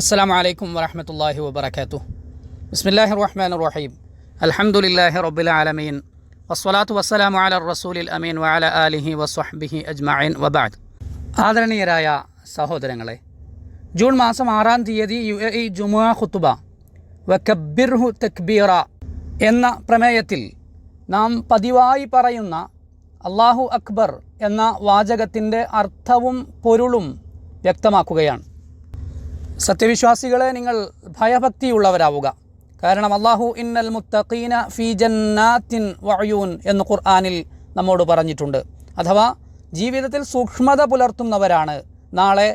അസ്സാം വലൈക്കും വരഹമത്തല്ലാഹി വബർക്കാത്തു ബിസ്മില്ലാഹി റഹ്മാൻ റഹീം അലഹമുല്ലാഹി റബ്ബിൽ ആലമീൻ. വസ്വലാത്തു വസ്സലാം അല റസൂലിൽ അമീൻ വഅല ആലിഹി വസ്വഹ്ബിഹി അജ്മഅൻ വബാദ് ആദരണീയരായ സഹോദരങ്ങളെ ജൂൺ മാസം ആറാം തീയതി യു എ ഇ ജുമുഅ ഖുത്തുബ വക്കബിർഹു തക്ബീറ എന്ന പ്രമേയത്തിൽ നാം പതിവായി പറയുന്ന അള്ളാഹു അക്ബർ എന്ന വാചകത്തിന്റെ അർത്ഥവും പൊരുളും വ്യക്തമാക്കുകയാണ്. സത്യവിശ്വാസികളെ നിങ്ങൾ ഭയഭക്തിയുള്ളവരാവുക. കാരണം അള്ളാഹു ഇന്നൽ മുത്തഖീന ഫി ജന്നാത്തിൻ വഅയൂൻ എന്ന് ഖുർആനിൽ നമ്മോട് പറഞ്ഞിട്ടുണ്ട്. അഥവാ ജീവിതത്തിൽ സൂക്ഷ്മത പുലർത്തുന്നവരാണ് നാളെ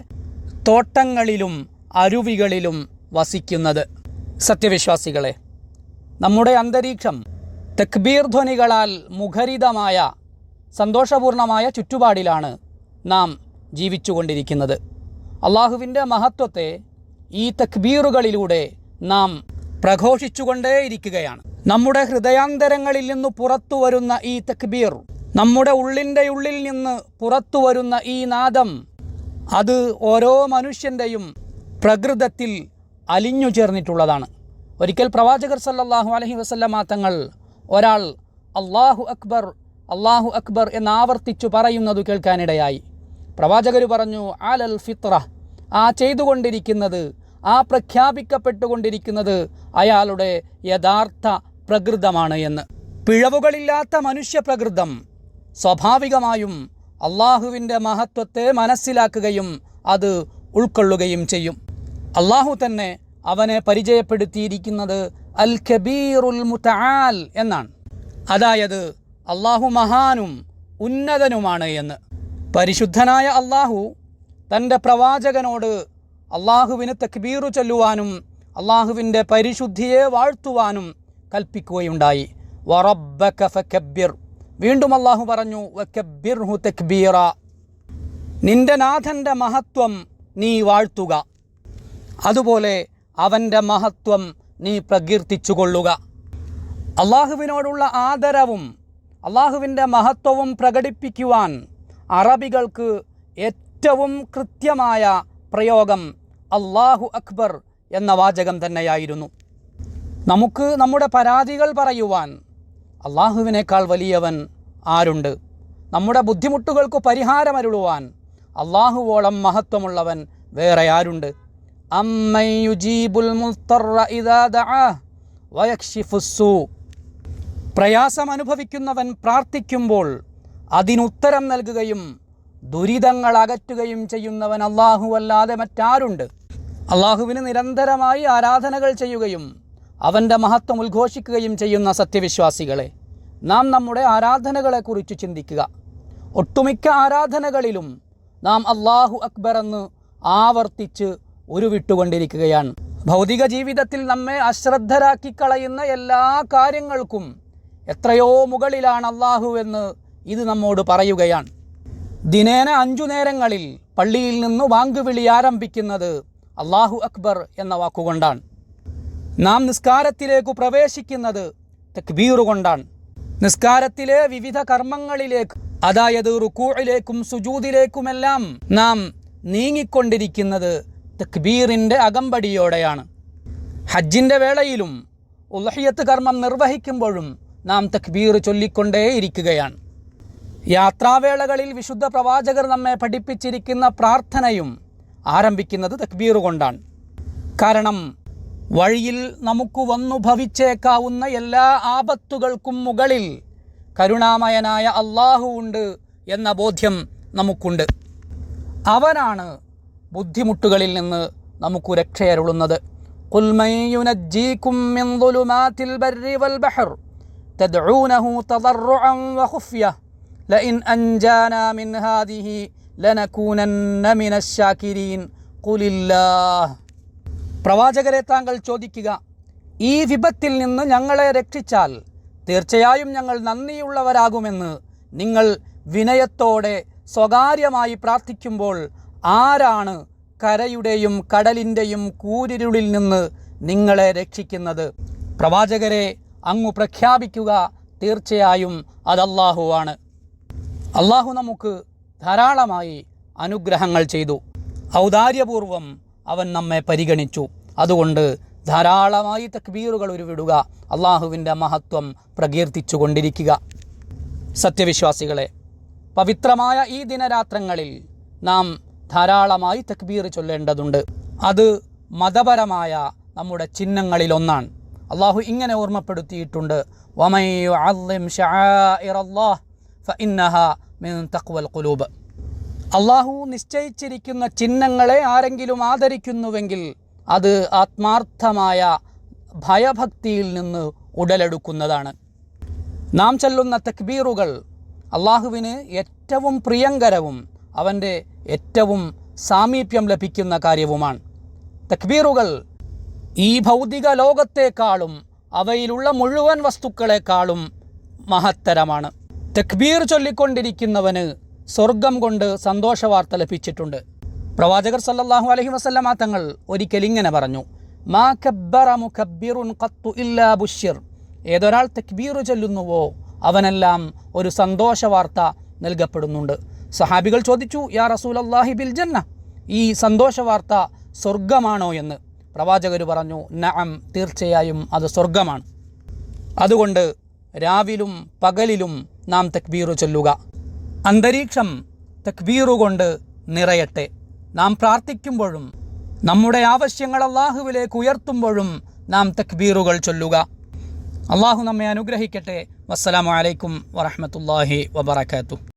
തോട്ടങ്ങളിലും അരുവികളിലും വസിക്കുന്നത്. സത്യവിശ്വാസികളെ നമ്മുടെ അന്തരീക്ഷം തക്ബീർ ധ്വനികളാൽ മുഖരിതമായ സന്തോഷപൂർണമായ ചുറ്റുപാടിലാണ് നാം ജീവിച്ചുകൊണ്ടിരിക്കുന്നത്. അള്ളാഹുവിന്റെ മഹത്വത്തെ ഈ തക്ബീറുകളിലൂടെ നാം പ്രഘോഷിച്ചുകൊണ്ടേയിരിക്കുകയാണ്. നമ്മുടെ ഹൃദയാന്തരങ്ങളിൽ നിന്ന് പുറത്തു വരുന്ന ഈ തക്ബീർ നമ്മുടെ ഉള്ളിന്റെ ഉള്ളിൽ നിന്ന് പുറത്തു വരുന്ന ഈ നാദം അത് ഓരോ മനുഷ്യന്റെയും പ്രകൃതത്തിൽ അലിഞ്ഞു ചേർന്നിട്ടുള്ളതാണ്. ഒരിക്കൽ പ്രവാചകർ സല്ലാഹു അലഹി വസല്ലമ തങ്ങൾ ഒരാൾ അള്ളാഹു അക്ബർ അള്ളാഹു അക്ബർ എന്നാവർത്തിച്ചു പറയുന്നത് കേൾക്കാനിടയായി. പ്രവാചകർ പറഞ്ഞു ആലൽ ഫിത്ര ആ ചെയ്തുകൊണ്ടിരിക്കുന്നത് ആ പ്രഖ്യാപിക്കപ്പെട്ടുകൊണ്ടിരിക്കുന്നത് അയാളുടെ യഥാർത്ഥ പ്രകൃതമാണ് എന്ന്. പിഴവുകളില്ലാത്ത മനുഷ്യ പ്രകൃതം സ്വാഭാവികമായും അള്ളാഹുവിന്റെ മഹത്വത്തെ മനസ്സിലാക്കുകയും അത് ഉൾക്കൊള്ളുകയും ചെയ്യും. അള്ളാഹു തന്നെ അവനെ പരിചയപ്പെടുത്തിയിരിക്കുന്നത് അൽ കബീറുൽ മുതആൽ എന്നാണ്. അതായത് അള്ളാഹു മഹാനും ഉന്നതനുമാണ് എന്ന്. പരിശുദ്ധനായ അള്ളാഹു തന്റെ പ്രവാചകനോട് അള്ളാഹുവിന് തക്ബീറു ചൊല്ലുവാനും അള്ളാഹുവിന്റെ പരിശുദ്ധിയെ വാഴ്ത്തുവാനും കൽപ്പിക്കുകയുണ്ടായി. വറബ്ബക വീണ്ടും അള്ളാഹു പറഞ്ഞു തക്ബീറ. നിന്റെ നാഥന്റെ മഹത്വം നീ വാഴ്ത്തുക. അതുപോലെ അവന്റെ മഹത്വം നീ പ്രകീർത്തിച്ചുകൊള്ളുക. അള്ളാഹുവിനോടുള്ള ആദരവും അള്ളാഹുവിന്റെ മഹത്വവും പ്രകടിപ്പിക്കുവാൻ അറബികൾക്ക് ഏറ്റവും കൃത്യമായ പ്രയോഗം അള്ളാഹു അക്ബർ എന്ന വാചകം തന്നെയായിരുന്നു. നമുക്ക് നമ്മുടെ പരാതികൾ പറയുവാൻ അള്ളാഹുവിനേക്കാൾ വലിയവൻ ആരുണ്ട്? നമ്മുടെ ബുദ്ധിമുട്ടുകൾക്ക് പരിഹാരമരുളുവാൻ അള്ളാഹുവോളം മഹത്വമുള്ളവൻ വേറെ ആരുണ്ട്? പ്രയാസം അനുഭവിക്കുന്നവൻ പ്രാർത്ഥിക്കുമ്പോൾ അതിനുത്തരം നൽകുകയും ദുരിതങ്ങൾ അകറ്റുകയും ചെയ്യുന്നവൻ അള്ളാഹു അല്ലാതെ മറ്റാരുണ്ട്? അള്ളാഹുവിന് നിരന്തരമായി ആരാധനകൾ ചെയ്യുകയും അവന്റെ മഹത്വം ഉദ്ഘോഷിക്കുകയും ചെയ്യുന്ന സത്യവിശ്വാസികളെ നാം നമ്മുടെ ആരാധനകളെക്കുറിച്ച് ചിന്തിക്കുക. ഒട്ടുമിക്ക ആരാധനകളിലും നാം അള്ളാഹു അക്ബർ എന്ന് ആവർത്തിച്ച് ഉരുവിട്ടുകൊണ്ടിരിക്കുകയാണ്. ഭൗതിക ജീവിതത്തിൽ നമ്മെ അശ്രദ്ധരാക്കി കളയുന്ന എല്ലാ കാര്യങ്ങൾക്കും എത്രയോ മുകളിലാണ് അള്ളാഹു എന്ന് ഇത് നമ്മോട് പറയുകയാണ്. ദിനേന അഞ്ചു നേരങ്ങളിൽ പള്ളിയിൽ നിന്ന് വാങ്കുവിളി ആരംഭിക്കുന്നത് അള്ളാഹു അക്ബർ എന്ന വാക്കുകൊണ്ടാണ്. നാം നിസ്കാരത്തിലേക്ക് പ്രവേശിക്കുന്നത് തക്ബീർ കൊണ്ടാണ്. നിസ്കാരത്തിലെ വിവിധ കർമ്മങ്ങളിലേക്ക് അതായത് റുക്കൂയിലേക്കും സുജൂതിലേക്കുമെല്ലാം നാം നീങ്ങിക്കൊണ്ടിരിക്കുന്നത് തക്ബീറിന്റെ അകമ്പടിയോടെയാണ്. ഹജ്ജിന്റെ വേളയിലും ഉലഹിയത്ത് കർമ്മം നിർവഹിക്കുമ്പോഴും നാം തക്ബീർ ചൊല്ലിക്കൊണ്ടേയിരിക്കുകയാണ്. യാത്രാവേളകളിൽ വിശുദ്ധ പ്രവാചകർ നമ്മെ പഠിപ്പിച്ചിരിക്കുന്ന പ്രാർത്ഥനയും ആരംഭിക്കുന്നത് തക്ബീർ കൊണ്ടാണ് കാരണം വഴിയിൽ നമുക്ക് വന്നു ഭവിച്ചേക്കാവുന്ന എല്ലാ ആപത്തുകൾക്കും മുകളിൽ കരുണാമയനായ അള്ളാഹു ഉണ്ട് എന്ന ബോധ്യം നമുക്കുണ്ട് അവനാണ് ബുദ്ധിമുട്ടുകളിൽ നിന്ന് നമുക്ക് രക്ഷയരുളുന്നത് قل من ينجيكم من ظلمات البر والبحر تدعونه تضرعا وخفيه لئن أنجانا من هذه പ്രവാചകരെ താങ്കൾ ചോദിക്കുക ഈ വിപത്തിൽ നിന്ന് ഞങ്ങളെ രക്ഷിച്ചാൽ തീർച്ചയായും ഞങ്ങൾ നന്ദിയുള്ളവരാകുമെന്ന് നിങ്ങൾ വിനയത്തോടെ സ്വകാര്യമായി പ്രാർത്ഥിക്കുമ്പോൾ ആരാണ് കരയുടെയും കടലിന്റെയും കൂരിരുളിൽ നിന്ന് നിങ്ങളെ രക്ഷിക്കുന്നത്? പ്രവാചകരെ അങ്ങു പ്രഖ്യാപിക്കുക തീർച്ചയായും അതല്ലാഹുവാണ്. അള്ളാഹു നമുക്ക് ധാരാളമായി അനുഗ്രഹങ്ങൾ ചെയ്തു. ഔദാര്യപൂർവം അവൻ നമ്മെ പരിഗണിച്ചു. അതുകൊണ്ട് ധാരാളമായി തക്ബീറുകൾ ഉരുവിടുക അള്ളാഹുവിന്റെ മഹത്വം പ്രകീർത്തിച്ചു കൊണ്ടിരിക്കുക. സത്യവിശ്വാസികളെ പവിത്രമായ ഈ ദിനരാത്രങ്ങളിൽ നാം ധാരാളമായി തക്ബീർ ചൊല്ലേണ്ടതുണ്ട്. അത് മതപരമായ നമ്മുടെ ചിഹ്നങ്ങളിലൊന്നാണ് അള്ളാഹു ഇങ്ങനെ ഓർമ്മപ്പെടുത്തിയിട്ടുണ്ട്. വമൈ ഫഇന്നഹാ മിൻ തഖ്വൽ ഖുലൂബ്." അള്ളാഹു നിശ്ചയിച്ചിരിക്കുന്ന ചിഹ്നങ്ങളെ ആരെങ്കിലും ആദരിക്കുന്നുവെങ്കിൽ അത് ആത്മാർത്ഥമായ ഭയഭക്തിയിൽ നിന്ന് ഉടലെടുക്കുന്നതാണ്. നാം ചൊല്ലുന്ന തക്ബീറുകൾ അള്ളാഹുവിന് ഏറ്റവും പ്രിയങ്കരവും അവന്റെ ഏറ്റവും സാമീപ്യം ലഭിക്കുന്ന കാര്യവുമാണ്. തക്ബീറുകൾ ഈ ഭൗതിക ലോകത്തെക്കാളും അവയിലുള്ള മുഴുവൻ വസ്തുക്കളെക്കാളും മഹത്തരമാണ്. തക്ബീർ ചൊല്ലിക്കൊണ്ടിരിക്കുന്നവന് സ്വർഗം കൊണ്ട് സന്തോഷ വാർത്ത ലഭിച്ചിട്ടുണ്ട്. പ്രവാചകർ സല്ലാഹു അലഹി വസല്ലമ തങ്ങൾ ഒരിക്കലിങ്ങനെ പറഞ്ഞു. മാ കബ്ബറ ഇല്ലാ ഏതൊരാൾ തക്ബീർ ചൊല്ലുന്നുവോ അവനെല്ലാം ഒരു സന്തോഷ വാർത്ത നൽകപ്പെടുന്നുണ്ട്. സഹാബികൾ ചോദിച്ചു യാ റസൂലല്ലാഹി ബിൽ ജന്ന ഈ സന്തോഷ വാർത്ത സ്വർഗമാണോ എന്ന്? പ്രവാചകർ പറഞ്ഞു നഅം തീർച്ചയായും അത് സ്വർഗമാണ്. അതുകൊണ്ട് രാവിലും പകലിലും നാം തക്ബീറു ചൊല്ലുക. അന്തരീക്ഷം തക്ബീറുകൊണ്ട് നിറയട്ടെ. നാം പ്രാർത്ഥിക്കുമ്പോഴും നമ്മുടെ ആവശ്യങ്ങൾ അള്ളാഹുവിലേക്ക് ഉയർത്തുമ്പോഴും നാം തക്ബീറുകൾ ചൊല്ലുക. അള്ളാഹു നമ്മെ അനുഗ്രഹിക്കട്ടെ. വസ്സലാമലൈക്കും അലൈക്കും വറഹ്മത്തുള്ളാഹി വബറകാതുഹു.